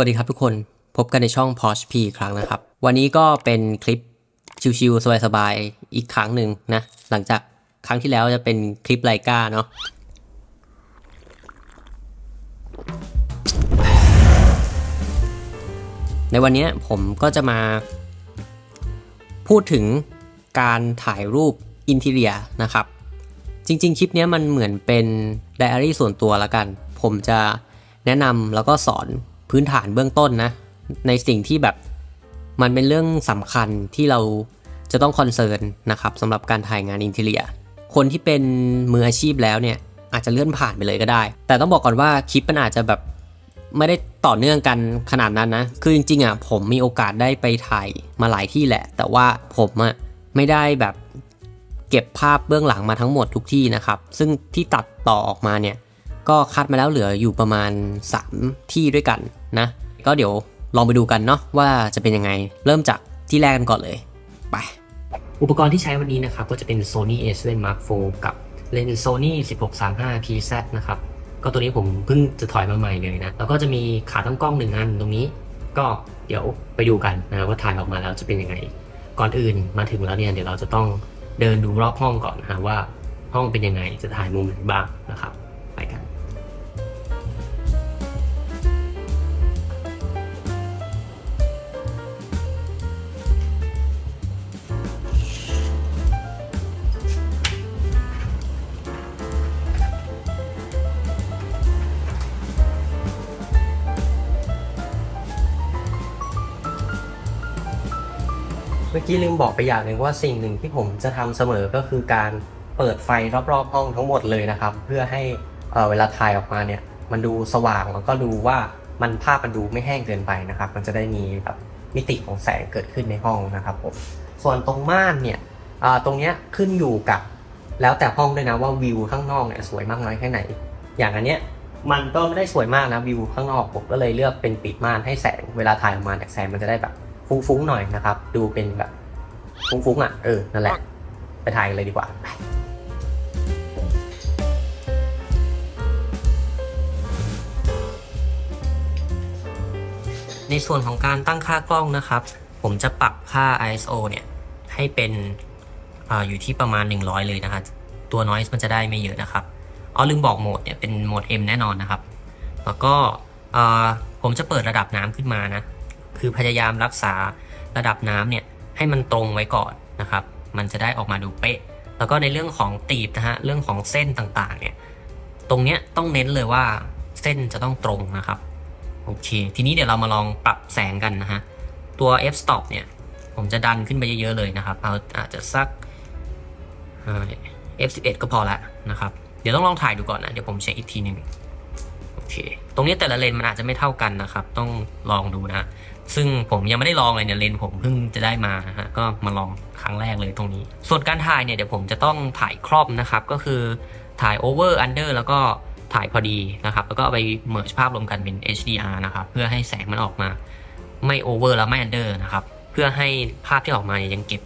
วัสดีครับทุกคนพบกันในช่อง p o s h P อีกครั้งนะครับ วันนี้ก็เป็นคลิปชิวๆสบายๆอีกครั้งหนึ่งนะ หลังจากครั้งที่แล้วจะเป็นคลิปไลกาเนาะในวันนี้ผมก็จะมา พูดถึงการถ่ายรูปอินเทเรียนะครับ จริงๆ คลิปนี้มันเหมือนเป็นไดอารี่ส่วนตัวละกัน ผมจะแนะนำแล้วก็สอน พื้นฐานเบื้องต้นนะ ในสิ่งที่แบบมันเป็นเรื่องสำคัญที่เราจะต้องคอนเซิร์นนะครับสำหรับการถ่ายงานอินเทเลีย คนที่เป็นมืออาชีพแล้วเนี่ยอาจจะเลื่อนผ่านไปเลยก็ได้ แต่ต้องบอกก่อนว่าคลิปมันอาจจะแบบไม่ได้ต่อเนื่องกันขนาดนั้นนะ คือจริงๆอะผมมีโอกาสได้ไปถ่ายมาหลายที่แหละ แต่ว่าผมอะไม่ได้แบบเก็บภาพเบื้องหลังมาทั้งหมดทุกที่นะครับ ซึ่งที่ตัดต่อออกมาเนี่ย ก็คัดมาแล้วเหลืออยู่ประมาณ 3 ที่ด้วยกันนะ ก็เดี๋ยวลองไปดูกันเนาะว่าจะเป็นยังไง เริ่มจากที่แรกกันก่อนเลย ไป อุปกรณ์ที่ใช้วันนี้นะครับ ก็จะเป็น Sony A7 Mark IV กับเลนส์ Sony 1635 PZ นะครับก็ตัวนี้ผมเพิ่งจะถอยมาใหม่เลยนะ แล้วก็จะมีขาตั้งกล้องหนึ่งอันตรงนี้ ก็เดี๋ยวไปดูกันนะว่าถ่ายออกมาแล้วจะเป็นยังไง ก่อนอื่นมาถึงแล้วเนี่ยเดี๋ยวเราจะต้องเดินดูรอบห้องก่อนนะว่าห้องเป็นยังไงจะถ่ายมุมไหนบ้างนะครับ กี้ลืมบอกไปอย่างหนึ่งว่าสิ่งหนึ่งที่ผมจะทำเสมอก็คือการเปิดไฟรอบๆห้องทั้งหมดเลยนะครับ เพื่อให้เวลาถ่ายออกมาเนี่ยมันดูสว่างแล้วก็ดูว่ามันภาพมันดูไม่แห้งเกินไปนะครับ มันจะได้มีแบบมิติของแสงเกิดขึ้นในห้องนะครับผมส่วนตรงม่านเนี่ยตรงเนี้ยขึ้นอยู่กับแล้วแต่ห้องด้วยนะว่าวิวข้างนอกเนี่ยสวยมากน้อยแค่ไหน อย่างอันเนี้ยมันก็ไม่ได้สวยมากนะวิวข้างนอกผมก็เลยเลือกเป็นปิดม่านให้แสงเวลาถ่ายออกมาแสงมันจะได้แบบฟุ้งๆหน่อยนะครับ ดูเป็นแบบ ฟุ้งๆอะเออนั่นแหละ ไปถ่ายกันเลยดีกว่าในส่วนของการตั้งค่ากล้องนะครับ ผมจะปรับค่า ISO เนี่ย ให้เป็นออยู่ที่ประมาณ 100 เลยนะครับ ตัว noise มันจะได้ไม่เยอะนะครับอ๋อลืมบอกโหมดเนี่ยเป็นโหมด M แน่นอนนะครับ แล้วก็ผมจะเปิดระดับน้ำขึ้นมานะ คือพยายามรักษาระดับน้ำเนี่ย ให้มันตรงไว้ก่อนนะครับ มันจะได้ออกมาดูเป๊ะ แล้วก็ในเรื่องของตีบนะฮะเรื่องของเส้นต่างๆเนี่ยตรงเนี้ยต้องเน้นเลยว่าเส้นจะต้องตรงนะครับโอเค ทีนี้เดี๋ยวเรามาลองปรับแสงกันนะฮะตัว f stop เนี่ยผมจะดันขึ้นไปเยอะๆเลยนะครับเอาอาจจะสัก f11 ก็พอละนะครับ เดี๋ยวต้องลองถ่ายดูก่อนนะ เดี๋ยวผมเช็คอีกทีนึงโอเค ตรงนี้แต่ละเลนมันอาจจะไม่เท่ากันนะครับ ต้องลองดูนะ ซึ่งผมยังไม่ได้ลองเลยเนี่ยเลนผมเพิ่งจะได้มาฮะก็มาลองครั้งแรกเลยตรงนี้ ส่วนการถ่ายเนี่ยเดี๋ยวผมจะต้องถ่ายครอบนะครับ ก็คือถ่ายโอเวอร์อันเดอร์แล้วก็ถ่ายพอดีนะครับ แล้วก็ไปเมิร์ชภาพรวมกันเป็น HDR นะครับ เพื่อให้แสงมันออกมาไม่โอเวอร์แล้วไม่อันเดอร์นะครับ เพื่อให้ภาพที่ออกมาเนี่ยยังเก็บ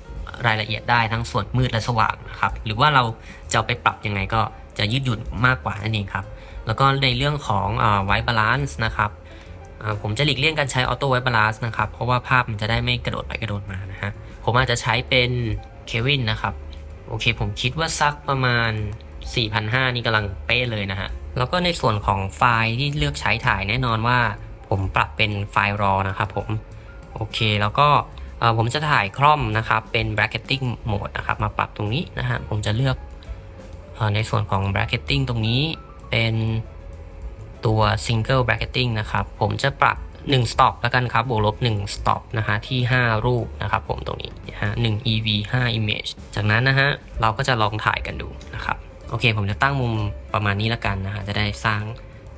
รายละเอียดได้ทั้งส่วนมืดและสว่างนะครับ หรือว่าเราจะไปปรับยังไงก็จะยืดหยุ่นมากกว่านั่นเองครับ แล้วก็ในเรื่องของไวท์บาลานซ์นะครับ ผมจะหลีกเลี่ยงการใช้ออโต้ไวบาลานซ์นะครับ เพราะว่าภาพมันจะได้ไม่กระโดดไปกระโดดมานะฮะ ผมอาจจะใช้เป็นเควินนะครับ โอเค ผมคิดว่าซักประมาณ 4,500 นี่กำลังเป๊ะเลยนะฮะ แล้วก็ในส่วนของไฟล์ที่เลือกใช้ถ่ายแน่นอนว่า ผมปรับเป็นไฟล์รอนะครับผม โอเค แล้วก็ผมจะถ่ายคล่อมนะครับ เป็น bracketing mode นะครับ มาปรับตรงนี้นะฮะ ผมจะเลือกในส่วนของ bracketing ตรงนี้เป็น ตัว Single Bracketing นะครับ ผมจะปรับ 1 Stop แล้วกันครับ บวกลบ 1 Stop นะฮะ ที่ 5 รูปนะครับผมตรงนี้นะฮะ1 EV 5 Image จากนั้นนะฮะ เราก็จะลองถ่ายกันดูนะครับ โอเค ผมจะตั้งมุมประมาณนี้แล้วกันนะฮะ จะได้สร้าง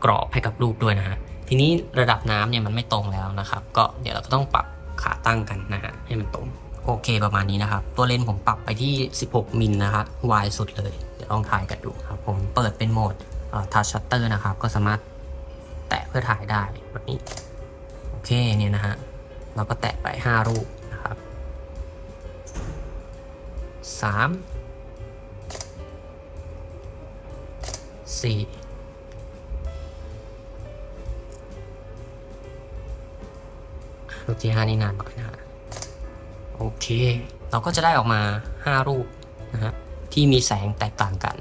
กรอบให้กับรูปด้วยนะฮะ ทีนี้ระดับน้ำเนี่ยมันไม่ตรงแล้วนะครับ ก็เดี๋ยวเราก็ต้องปรับขาตั้งกันนะฮะ ให้มันตรงโอเคประมาณนี้นะครับ ตัวเลนผมปรับไปที่ 16 มิลนะครับวายสุดเลย เดี๋ยวลองถ่ายกันดูครับ ผมเปิดเป็นโหมดทัชชัตเตอร์นะครับ ก็สามารถ แตะเพื่อถ่ายได้แบบนี้โอเคเนี่ยนะฮะเราก็แตะไป 5 รูปนะครับ 3 4รูปที่ 5 นี่นานมากนะโอเค เราก็จะได้ออกมา 5 รูปนะฮะที่มีแสงแตกต่างกัน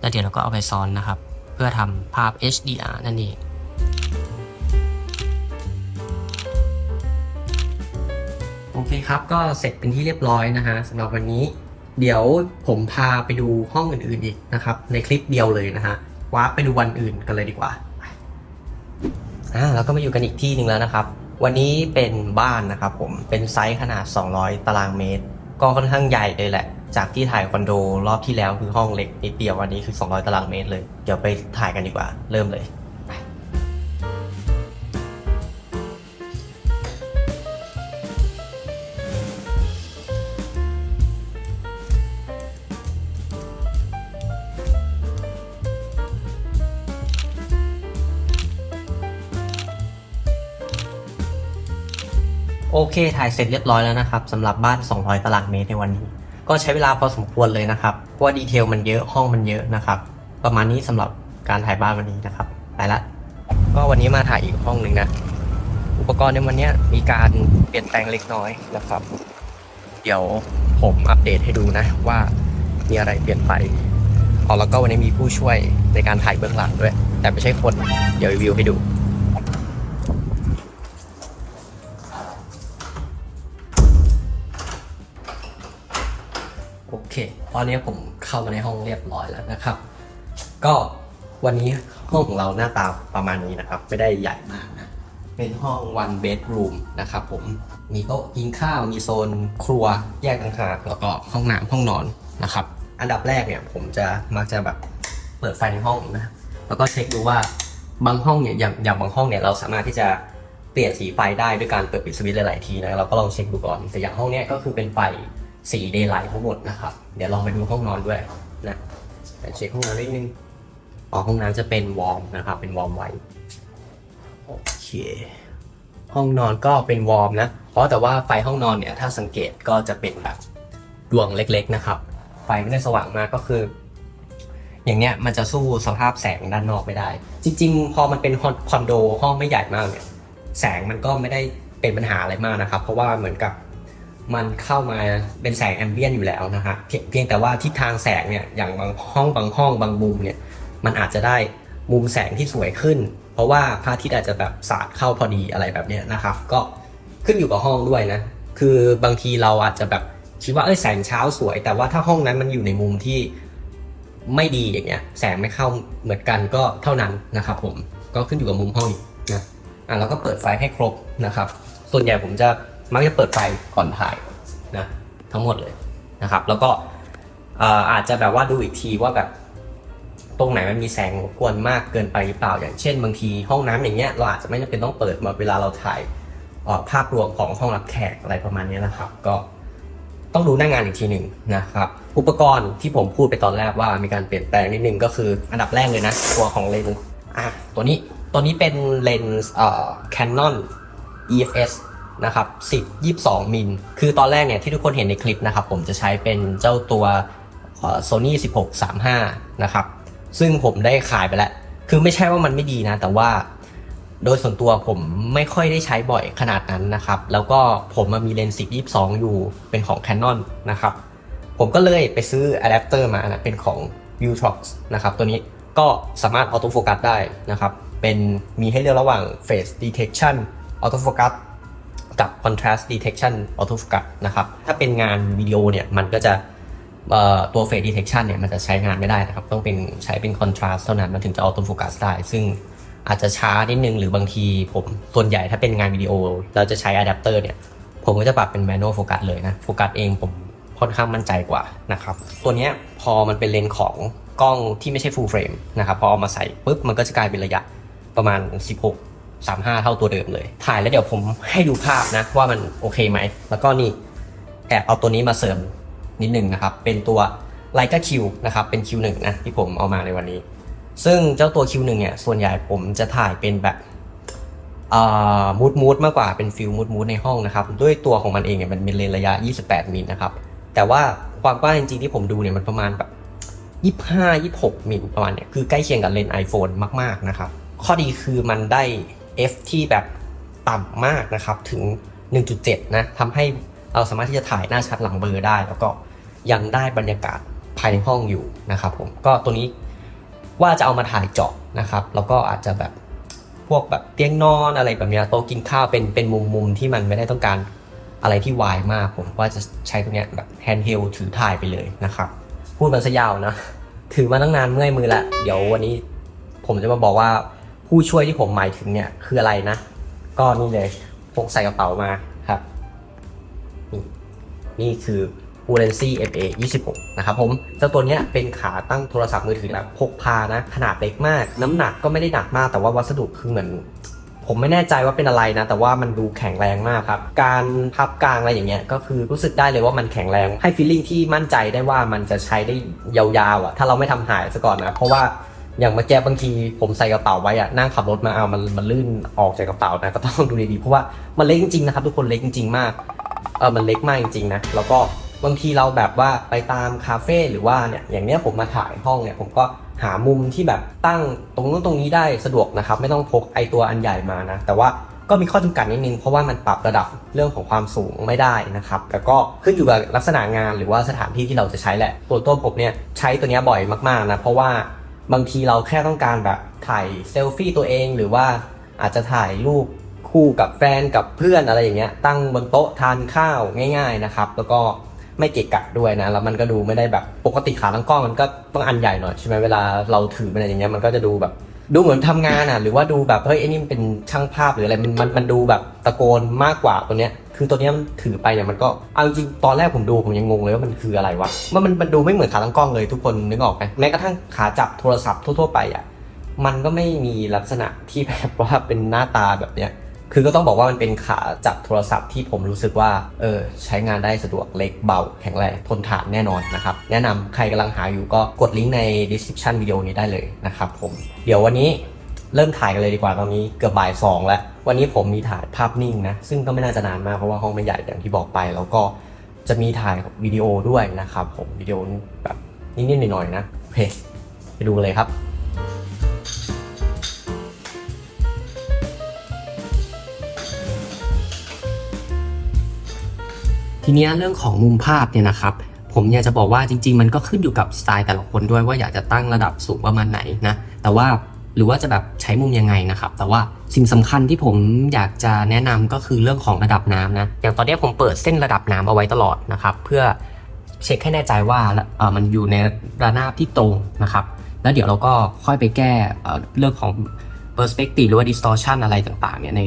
แล้วเดี๋ยวเราก็เอาไปซ้อนนะครับ เพื่อทำภาพ HDR นั่นเอง อเคครับ ก็เสร็จเป็นที่เรียบร้อยนะฮะสำหรับวันนี้ เดี๋ยวผมพาไปดูห้องอื่นๆอีกนะครับ ในคลิปเดียวเลยนะฮะวาร์ปไปดูวันอื่นกันเลยดีกว่าอ่าเราก็มาอยู่กันอีกที่หนึ่งแล้วนะครับ วันนี้เป็นบ้านนะครับผมเป็นไซส์ขนาด 200 ตารางเมตร ก็ค่อนข้างใหญ่เลยแหละ จากที่ถ่ายคอนโดรอบที่แล้วคือห้องเล็กนิดเดียววันนี้คือ 200 ตารางเมตรเลย เดี๋ยวไปถ่ายกันดีกว่า เริ่มเลย โอเคถ่ายเสร็จเรียบร้อยแล้วนะครับสำหรับบ้าน 200 ตารางเมตรในวันนี้ ก็ใช้เวลาพอสมควรเลยนะครับเพราะว่าดีเทลมันเยอะห้องมันเยอะนะครับ ประมาณนี้สำหรับการถ่ายบ้านวันนี้นะครับไปละก็วันนี้มาถ่ายอีกห้องหนึ่งนะ อุปกรณ์ในวันนี้มีการเปลี่ยนแปลงเล็กน้อยนะครับ เดี๋ยวผมอัปเดตให้ดูนะว่ามีอะไรเปลี่ยนไปอ๋อแล้วก็วันนี้มีผู้ช่วยในการถ่ายเบื้องหลังด้วย แต่ไม่ใช่คนเดี๋ยวรีวิวให้ดู ตอนนี้ผมเข้ามาในห้องเรียบร้อยแล้วนะครับ ก็วันนี้ห้องของเราหน้าตาประมาณนี้นะครับ ไม่ได้ใหญ่มากนะเป็นห้อง one bedroom นะครับผมมีโต๊ะกินข้าวมีโซนครัวแยกต่างหากแล้วก็ห้องน้ำห้องนอนนะครับ อันดับแรกเนี่ยผมจะมักจะแบบเปิดไฟในห้องนะแล้วก็เช็คดูว่าบางห้องเนี่ยอย่างอย่างบางห้องเนี่ยเราสามารถที่จะเปลี่ยนสีไฟได้ด้วยการเปิดปิดสวิตช์หลายๆทีนะเราก็ลองเช็คดูก่อนแต่อย่างห้องเนี้ยก็คือเป็นไฟ สี daylight ทั้งหมดนะครับ เดี๋ยวลองไปดูห้องนอนด้วยนะแต่เช็คห้องนอนนิดนึงอ๋อห้องน้ำจะเป็นวอร์มนะครับ เป็นวอร์มไว้โอเค ห้องนอนก็เป็นวอร์มนะ เพราะแต่ว่าไฟห้องนอนเนี่ยถ้าสังเกตก็จะเป็นแบบดวงเล็กๆนะครับ ไฟไม่ได้สว่างมากก็คือ อย่างเนี้ยมันจะสู้สภาพแสงด้านนอกไม่ได้ จริง ๆ พอมันเป็นคอนโดห้องไม่ใหญ่มากเนี่ย แสงมันก็ไม่ได้เป็นปัญหาอะไรมากนะครับ เพราะว่าเหมือนกับ มันเข้ามาเป็นแสงแอมเบียนอยู่แล้วนะฮะเพียงเพียงแต่ว่าทิศทางแสงเนี่ยอย่างบางห้องบางห้องบางมุมเนี่ยมันอาจจะได้มุมแสงที่สวยขึ้น เพราะว่าพระอาทิตย์อาจจะแบบสาดเข้าพอดีอะไรแบบเนี้ยนะครับ ก็ขึ้นอยู่กับห้องด้วยนะ คือบางทีเราอาจจะแบบคิดว่าเอ้ยแสงเช้าสวย แต่ว่าถ้าห้องนั้นมันอยู่ในมุมที่ไม่ดีอย่างเงี้ย แสงไม่เข้าเหมือนกันก็เท่านั้นนะครับ ผมก็ขึ้นอยู่กับมุมห้องอีกนะอะเราก็เปิดไฟให้ครบนะครับ ส่วนใหญ่ผมจะ มักจะเปิดไฟก่อนถ่ายนะทั้งหมดเลยนะครับ แล้วก็อาจจะแบบว่าดูอีกทีว่าแบบตรงไหนมันมีแสงรบกวนมากเกินไปหรือเปล่าอย่างเช่น บางทีห้องน้ำอย่างเงี้ยเราอาจจะไม่จำเป็นต้องเปิดมาเวลาเราถ่ายออภาพรวมของห้องรับแขกอะไรประมาณนี้นะครับ ก็ต้องดูหน้างานอีกทีหนึ่งนะครับ อุปกรณ์ที่ผมพูดไปตอนแรกว่ามีการเปลี่ยนแปลงนิดนึงก็คืออันดับแรกเลยนะ ตัวของเลนส์อะตัวนี้ตัวนี้เป็นเลนส์เอ่อ Canon EFS นะครับ10 22 มิล คือตอนแรกเนี่ยที่ทุกคนเห็นในคลิปนะครับผมจะใช้เป็นเจ้าตัวเอ่อ Sony 16 35 นะครับ ซึ่งผมได้ขายไปแล้ว คือไม่ใช่ว่ามันไม่ดีนะ แต่ว่าโดยส่วนตัวผมไม่ค่อยได้ใช้บ่อยขนาดนั้นนะครับ แล้วก็ผมมามีเลนส์10 22 อยู่เป็นของ Canon นะครับ ผมก็เลยไปซื้ออะแดปเตอร์มานะเป็นของ Vutrox นะครับ ตัวนี้ก็สามารถออโต้โฟกัสได้นะครับ เป็นมีให้เลือกระหว่าง Face Detection Auto Focus กับ Contrast Detection Auto Focus นะครับ ถ้าเป็นงานวิดีโอเนี่ยมันก็จะตัว Face Detection เนี่ยมันจะใช้งานไม่ได้นะครับ ต้องเป็นใช้เป็น Contrast เท่านั้นมันถึงจะ Auto Focus ได้ ซึ่งอาจจะช้านิดนึงหรือบางทีผมส่วนใหญ่ถ้าเป็นงานวิดีโอ เราจะใช้อะแดปเตอร์เนี่ย ผมก็จะปรับเป็น manual focus เลยนะ โฟกัสเองผมค่อนข้างมั่นใจกว่านะครับ ตัวนี้พอมันเป็นเลนส์ของกล้องที่ไม่ใช่ full frame นะครับ พอเอามาใส่ปุ๊บมันก็จะกลายเป็นระยะประมาณ 16 35 เท่าตัวเดิมเลย ถ่ายแล้วเดี๋ยวผมให้ดูภาพนะว่ามันโอเคไหม แล้วก็นี่แอบเอาตัวนี้มาเสริมนิดนึงนะครับ เป็นตัว Leica Q นะครับ เป็น Q1 นะที่ผมเอามาในวันนี้ ซึ่งเจ้าตัว Q1 เนี่ย ส่วนใหญ่ผมจะถ่ายเป็นแบบมูดมูดมากกว่าเป็นฟิลมูดมูดในห้องนะครับ ด้วยตัวของมันเองเนี่ยมันเป็นเลนระยะ 28 มิลนะครับ แต่ว่าความกว้างจริงๆที่ผมดูเนี่ยมันประมาณแบบ25 26มิลประมาณเนี่ยคือใกล้เคียงกับเลน iPhone มากๆนะครับ ข้อดีคือมันได้ f ที่แบบต่ำมากนะครับถึง 1.7 นะทำให้เราสามารถที่จะถ่ายหน้าชัดหลังเบลอได้ แล้วก็ยังได้บรรยากาศภายในห้องอยู่นะครับผมก็ตัวนี้ว่าจะเอามาถ่ายเจาะนะครับ แล้วก็อาจจะแบบพวกแบบเตียงนอนอะไรแบบนี้โต๊ะกินข้าวเป็นเป็นมุมมุมที่มันไม่ได้ต้องการอะไรที่วายมากผมว่าจะใช้ตัวเนี้ยแบบแฮนด์เฮลถือถ่ายไปเลยนะครับ พูดมันซะยาวนะ ถือมาตั้งนานเมื่อยมือละ เดี๋ยววันนี้ผมจะมาบอกว่า ผู้ช่วยที่ผมหมายถึงเนี่ยคืออะไรนะ ก็นี่เลยพกใส่กระเป๋ามาครับนี่นี่คือ u l e n c y MA 26 นะครับผมเจ้าตัวเนี้ยเป็นขาตั้งโทรศัพท์มือถือแบบพกพานะ ขนาดเล็กมาก น้ำหนักก็ไม่ได้หนักมาก แต่ว่าวัสดุคือเหมือนผมไม่แน่ใจว่าเป็นอะไรนะ แต่ว่ามันดูแข็งแรงมากครับ การพับกลางอะไรอย่างเงี้ยก็คือรู้สึกได้เลยว่ามันแข็งแรง ให้ฟีลลิ่งที่มั่นใจได้ว่ามันจะใช้ได้ยาวๆอะถ้าเราไม่ทำหายซะก่อนนะ เพราะว่า อย่างเมื่อกี้บางทีผมใส่กระเป๋าไว้อะนั่งขับรถมาเอามันมันลื่นออกจากกระเป๋านะก็ต้องดูดีๆเพราะว่ามันเล็กจริงๆนะครับทุกคนเล็กจริงๆมากเออมันเล็กมากจริงๆนะแล้วก็บางทีเราแบบว่าไปตามคาเฟ่หรือว่าเนี่ยอย่างเนี้ยผมมาถ่ายห้องเนี่ยผมก็หามุมที่แบบตั้งตรงนู้นตรงนี้ได้สะดวกนะครับ ไม่ต้องพกไอตัวอันใหญ่มานะ แต่ว่าก็มีข้อจำกัดนิดนึง เพราะว่ามันปรับระดับเรื่องของความสูงไม่ได้นะครับแล้วก็ขึ้นอยู่กับลักษณะงานหรือว่าสถานที่ที่เราจะใช้แหละตัวตัวผมเนี่ยใช้ตัวเนี้ยบ่อยมากๆนะเพราะว่า บางทีเราแค่ต้องการแบบถ่ายเซลฟี่ตัวเองหรือว่าอาจจะถ่ายรูปคู่กับแฟนกับเพื่อนอะไรอย่างเงี้ยตั้งบนโต๊ะทานข้าวง่าย ๆนะครับ แล้วก็ไม่เกะกะด้วยนะ แล้วมันก็ดูไม่ได้แบบปกติขาตั้งกล้องมันก็ต้องอันใหญ่หน่อยใช่ไหมเวลาเราถือมันอะไรอย่างเงี้ยมันก็จะดูแบบ ดูเหมือนทำงานอะ หรือว่าดูแบบเฮ้ยไอ้นี่มันเป็นช่างภาพหรืออะไรมันมันมันดูแบบตะโกนมากกว่าตัวเนี้ย คือตัวเนี้ยมันถือไปเนี่ยมันก็เอาจริงตอนแรกผมดูผมยังงงเลยว่ามันคืออะไรวะมันมันมันดูไม่เหมือนขาตั้งกล้องเลยทุกคนนึกออกไหมแม้กระทั่งขาจับโทรศัพท์ทั่วๆไปอะมันก็ไม่มีลักษณะที่แบบว่าเป็นหน้าตาแบบเนี้ย คือก็ต้องบอกว่ามันเป็นขาจับโทรศัพท์ที่ผมรู้สึกว่า เออ ใช้งานได้สะดวกเล็กเบา แข็งแรงทนทานแน่นอนนะครับ แนะนำใครกำลังหาอยู่ก็กดลิงก์ใน description วิดีโอนี้ได้เลยนะครับผม เดี๋ยววันนี้เริ่มถ่ายกันเลยดีกว่าตอนนี้เกือบบ่ายสองแล้ว วันนี้ผมมีถ่ายภาพนิ่งนะ ซึ่งก็ไม่น่าจะนานมากเพราะว่าห้องไม่ใหญ่อย่างที่บอกไป แล้วก็จะมีถ่ายวิดีโอด้วยนะครับผมวิดีโอแบบนิดๆหน่อยๆนะโอเคไปดูเลยครับ ทีนี้เรื่องของมุมภาพเนี่ยนะครับ ผมอยากจะบอกว่าจริง ๆ มันก็ขึ้นอยู่กับสไตล์แต่ละคนด้วยว่าอยากจะตั้งระดับสูงประมาณไหนนะแต่ว่าหรือว่าจะแบบใช้มุมยังไงนะครับ แต่ว่าสิ่งสำคัญที่ผมอยากจะแนะนำก็คือเรื่องของระดับน้ำนะอย่างตอนนี้ผมเปิดเส้นระดับน้ำเอาไว้ตลอดนะครับ เพื่อเช็คให้แน่ใจว่าเออมันอยู่ในระนาบที่ตรงนะครับ แล้วเดี๋ยวเราก็ค่อยไปแก้เอ่อเรื่องของ perspective หรือว่า distortion อะไรต่างๆเนี่ยใน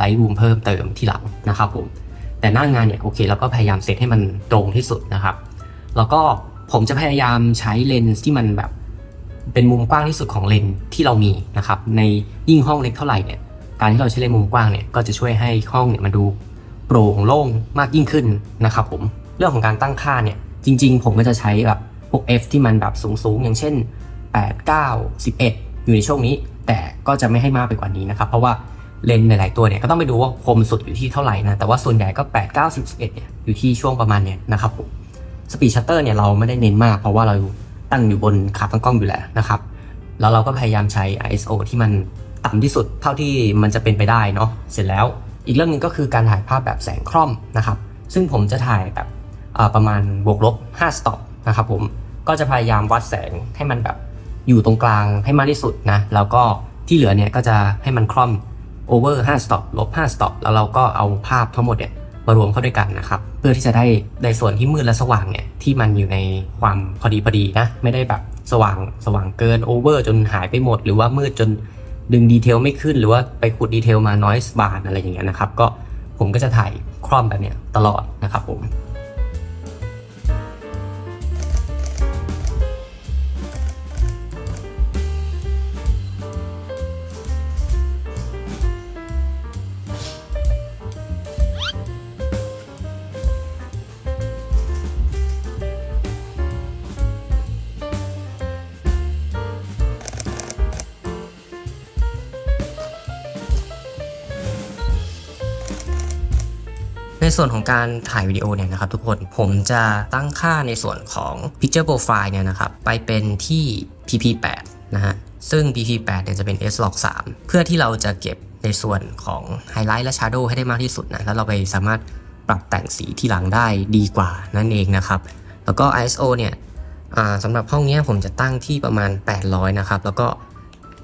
Lightroom เพิ่มเติมที่หลังนะครับผม แต่หน้างานเนี่ยโอเคเราก็พยายามเซตให้มันตรงที่สุดนะครับ แล้วก็ผมจะพยายามใช้เลนส์ที่มันแบบเป็นมุมกว้างที่สุดของเลนส์ที่เรามีนะครับ ในยิ่งห้องเล็กเท่าไหร่เนี่ยการที่เราใช้เลนส์มุมกว้างเนี่ยก็จะช่วยให้ห้องเนี่ยมันดูโปร่งโล่งมากยิ่งขึ้นนะครับผมเรื่องของการตั้งค่าเนี่ยจริง ๆ ผมก็จะใช้แบบพวก f ที่มันแบบสูงๆอย่างเช่น 8 9 11 อยู่ในช่วงนี้ แต่ก็จะไม่ให้มากไปกว่านี้นะครับ เพราะว่า เลนหลาย ๆ ตัวเนี่ยก็ต้องไปดูว่าคมสุดอยู่ที่เท่าไหร่นะ แต่ว่าส่วนใหญ่ก็ 8 9 10 11เนี่ยอยู่ที่ช่วงประมาณเนี้ยนะครับผมสปีดชัตเตอร์เนี่ยเราไม่ได้เน้นมากเพราะว่าเราตั้งอยู่บนขาตั้งกล้องอยู่แล้วนะครับ แล้วเราก็พยายามใช้ ISO ที่มันต่ำที่สุดเท่าที่มันจะเป็นไปได้เนาะเสร็จแล้วอีกเรื่องหนึงก็คือการถ่ายภาพแบบแสงคร่อมนะครับ ซึ่งผมจะถ่ายแบบประมาณบวกลบ5สต็อปนะครับผมก็จะพยายามวัดแสงให้มันแบบอยู่ตรงกลางให้มากที่สุดนะแล้วก็ที่เหลือเนี่ยก็จะให้มันคร่อม over 5 stop ลบ 5 stop แล้วเราก็เอาภาพทั้งหมดเนี่ยมารวมเข้าด้วยกันนะครับ เพื่อที่จะได้ในส่วนที่มืดและสว่างเนี่ยที่มันอยู่ในความพอดีพอดีนะ ไม่ได้แบบสว่างสว่างเกิน over จนหายไปหมด หรือว่ามืดจนดึงดีเทลไม่ขึ้น หรือว่าไปขุดดีเทลมา noise bar อะไรอย่างเงี้ยนะครับ ก็ผมก็จะถ่ายคร่อมแบบเนี้ยตลอดนะครับผม ในส่วนของการถ่ายวิดีโอเนี่ยนะครับทุกคนผมจะตั้งค่าในส่วนของ Picture Profile เนี่ยนะครับไปเป็นที่ PP8 นะฮะซึ่ง PP8 เนี่ยจะเป็น S log 3 เพื่อที่เราจะเก็บในส่วนของไฮไลท์และชาร์โดให้ได้มากที่สุดนะแล้วเราไปสามารถปรับแต่งสีที่หลังได้ดีกว่านั่นเองนะครับ แล้วก็ ISO เนี่ยสำหรับห้องนี้ผมจะตั้งที่ประมาณ 800 นะครับ แล้วก็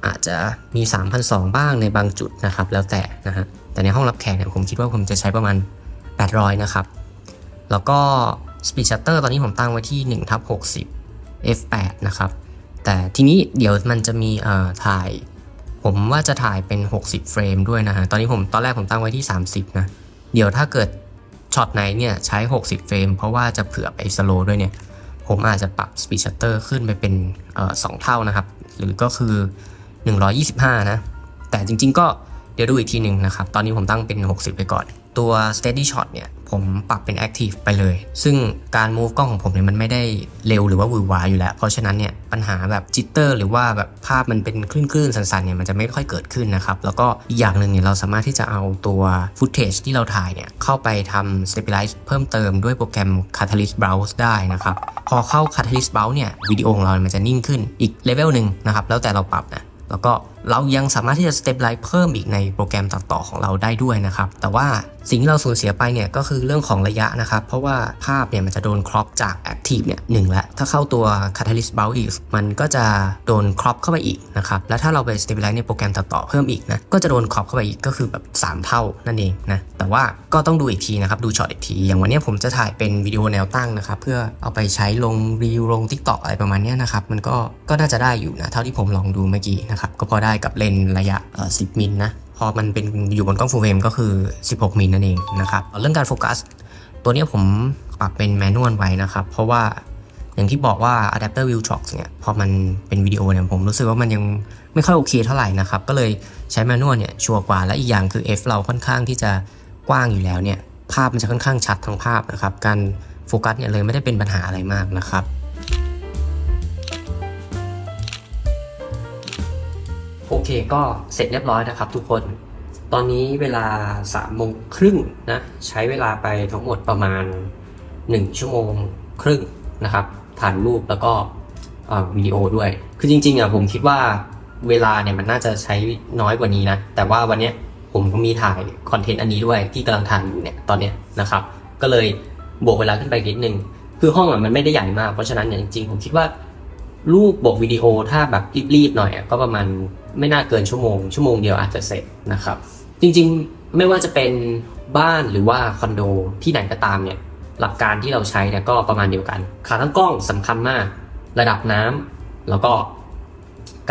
อาจจะมี3,200บ้างในบางจุดนะครับ แล้วแต่นะฮะแต่ในห้องรับแขกเนี่ยผมคิดว่าผมจะใช้ประมาณ 800 นะครับ แล้วก็ Speed Shutter ตอนนี้ผมตั้งไว้ที่1ทับ60 f8 นะครับ แต่ทีนี้เดี๋ยวมันจะมีเอ่อถ่าย ผมว่าจะถ่ายเป็น 60 เฟรมด้วยนะฮะ ตอนนี้ผมตอนแรกผมตั้งไว้ที่ 30 นะ เดี๋ยวถ้าเกิดช็อตไหนเนี่ยใช้ 60 เฟรม เพราะว่าจะเผื่อไปสโลด้วยเนี่ย ผมอาจจะปรับ Speed Shutter ขึ้นไปเป็นเอ่อสองเท่านะครับ หรือก็คือ 125 นะ แต่จริง ๆ ก็เดี๋ยวดูอีกทีหนึ่งนะครับ ตอนนี้ผมตั้งเป็น 60 ไปก่อน ตัว steady shot เนี่ยผมปรับเป็น active ไปเลย ซึ่งการ move กล้องของผมเนี่ยมันไม่ได้เร็วหรือว่าวือหวายอยู่แล้ว เพราะฉะนั้นเนี่ยปัญหาแบบ jitter หรือว่าแบบภาพมันเป็นคลื่นๆ สันๆ เนี่ยมันจะไม่ค่อยเกิดขึ้นนะครับ แล้วก็อีกอย่างหนึ่งเนี่ยเราสามารถที่จะเอาตัว footage ที่เราถ่ายเนี่ยเข้าไปทำ stabilize เพิ่มเติมด้วยโปรแกรม Catalyst Browse ได้นะครับ พอเข้า Catalyst Browse เนี่ยวิดีโอของเรา มันจะนิ่งขึ้นอีกเลเวลหนึ่งนะครับ แล้วแต่เราปรับนะ แล้วก็ เรายังสามารถที่จะสเต b ไล z e เพิ่มอีกในโปรแกรมตัดต่อของเราได้ด้วยนะครับ แต่ว่าสิ่งที่เราสูญเสียไปเนี่ยก็คือเรื่องของระยะนะครับ เพราะว่าภาพเนี่ยมันจะโดนครอปจาก Active เนี่ยหนึ่งล้วถ้าเข้าตัว Catalyst Browse มันก็จะโดนครอปเข้าไปอีกนะครับ แล้วถ้าเราไปสเต b ไล z e ในโปรแกรมตัดต่อเพิ่มอีกนะ ก็จะโดนครอปเข้าไปอีกก็คือแบบ 3 เท่านั่นเองนะ แต่ว่าก็ต้องดูอีกทีนะครับ ดูช็อตอีกที อย่างวันนี้ผมจะถ่ายเป็นวิดีโอแนวตั้งนะครับ เพื่อเอาไปใช้ลงรีวิวลง TikTok อะไรประมาณนี้นะครับ มันก็ก็น่าจะได้อยู่นะ เท่าที่ผมลองดูเมื่อกี้นะครับ ก็พอได้กับเลนระยะ 10 มิลนะ พอมันเป็นอยู่บนกล้องฟูลเฟรมก็คือ 16 มิลนั่นเองนะครับ เรื่องการโฟกัส ตัวนี้ผมปรับเป็นแมนนวลไว้นะครับ เพราะว่าอย่างที่บอกว่า Adapter View Shock เนี่ย พอมันเป็นวิดีโอเนี่ยผมรู้สึกว่ามันยังไม่ค่อยโอเคเท่าไหร่นะครับ ก็เลยใช้แมนนวลเนี่ยชัวร์กว่า และอีกอย่างคือ F เราค่อนข้างที่จะกว้างอยู่แล้วเนี่ย ภาพมันจะค่อนข้างชัดทั้งภาพนะครับ การโฟกัสเนี่ยเลยไม่ได้เป็นปัญหาอะไรมากนะครับ โอเคก็เสร็จเรียบร้อยนะครับทุกคน ตอนนี้เวลา3ามโมงครึ่งนะ ใช้เวลาไปทั้งหมดประมาณ 1 ชั่วโมงครึ่งนะครับถ่ายรูปแล้วก็วิดีโอด้วย คือจริงๆอะผมคิดว่าเวลาเนี่ยมันน่าจะใช้น้อยกว่านี้นะ แต่ว่าวันนี้ผมก็มีถ่ายคอนเทนต์อันนี้ด้วยที่กำลังถ่ายอยู่เนี่ยตอนเนี้ยนะครับ ก็เลยบวกเวลาขึ้นไปนิดนึง คือห้องอะมันไม่ได้ใหญ่มาก เพราะฉะนั้นเนี่ยจริงๆผมคิดว่า รูปบวกวิดีโอถ้าแบบรีบๆหน่อยก็ประมาณไม่น่าเกินชั่วโมง ชั่วโมงเดียวอาจจะเสร็จนะครับ จริงๆไม่ว่าจะเป็นบ้านหรือว่าคอนโดที่ไหนก็ตามเนี่ยหลักการที่เราใช้เนี่ยก็ประมาณเดียวกันขาตั้งกล้องสำคัญมาก ระดับน้ำแล้วก็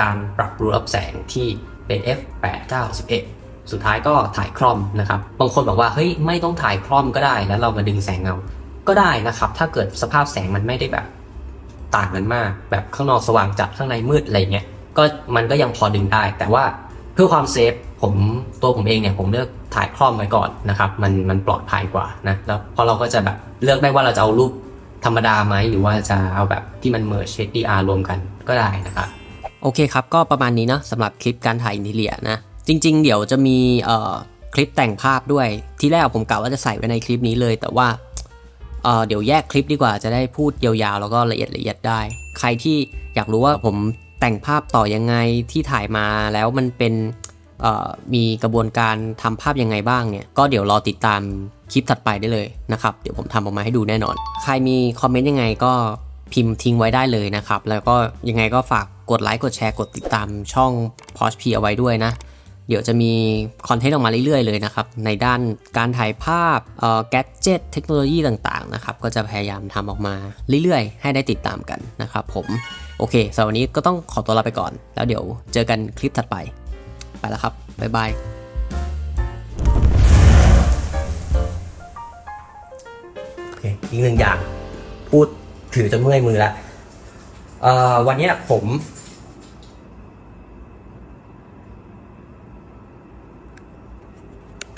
การปรับรูรับแสงที่เป็น f 8 9 11 สุดท้ายก็ถ่ายคล่อมนะครับ บางคนบอกว่าเฮ้ยไม่ต้องถ่ายคล่อมก็ได้ แล้วเรามาดึงแสงเงา ก็ได้นะครับ ถ้าเกิดสภาพแสงมันไม่ได้แบบ ต่างกันมาก แบบข้างนอกสว่างจัดข้างในมืดอะไรเงี้ยก็มันก็ยังพอดึงได้ แต่ว่าเพื่อความเซฟผมตัวผมเองเนี่ยผมเลือกถ่ายคล่อมไว้ก่อนนะครับ มันมันปลอดภัยกว่านะแล้วพอเราก็จะแบบเลือกได้ว่าเราจะเอารูปธรรมดาไหมหรือว่าจะเอาแบบที่มัน merge HDR รวมกันก็ได้นะครับโอเคครับ ก็ประมาณนี้เนาะสำหรับคลิปการถ่ายอินทีเลียนะ จริง ๆ เดี๋ยวจะมีเอ่อคลิปแต่งภาพด้วย ที่แรกผมกะว่าจะใส่ไว้ในคลิปนี้เลย แต่ว่า เเดี๋ยวแยกคลิปดีกว่าจะได้พูดยาวๆ แล้วก็ละเอียดละเอียดได้ ใครที่อยากรู้ว่าผมแต่งภาพต่อยังไงที่ถ่ายมาแล้วมันเป็นมีกระบวนการทำภาพยังไงบ้างเนี่ย ก็เดี๋ยวรอติดตามคลิปถัดไปได้เลยนะครับ เดี๋ยวผมทำออกมาให้ดูแน่นอน ใครมีคอมเมนต์ยังไงก็พิมพ์ทิ้งไว้ได้เลยนะครับ แล้วก็ยังไงก็ฝากกดไลค์กดแชร์กดติดตามช่อง p o s p เอาไว้ด้วยนะ เดี๋ยวจะมีคอนเทนต์ออกมาเรื่อยๆเลยนะครับ ในด้านการถ่ายภาพเอ่อแกจิตเทคโนโลยีต่างๆนะครับ ก็จะพยายามทำออกมาเรื่อยๆ ให้ได้ติดตามกันนะครับผม โอเคสำหรับวันนี้ก็ต้องขอตัวลาไปก่อน แล้วเดี๋ยวเจอกันคลิปถัดไป ไปแล้วครับ บ๊ายบายอีกหนึ่งอย่างพูดถือจนเมื่อยมือละอ่อวันนี้ผม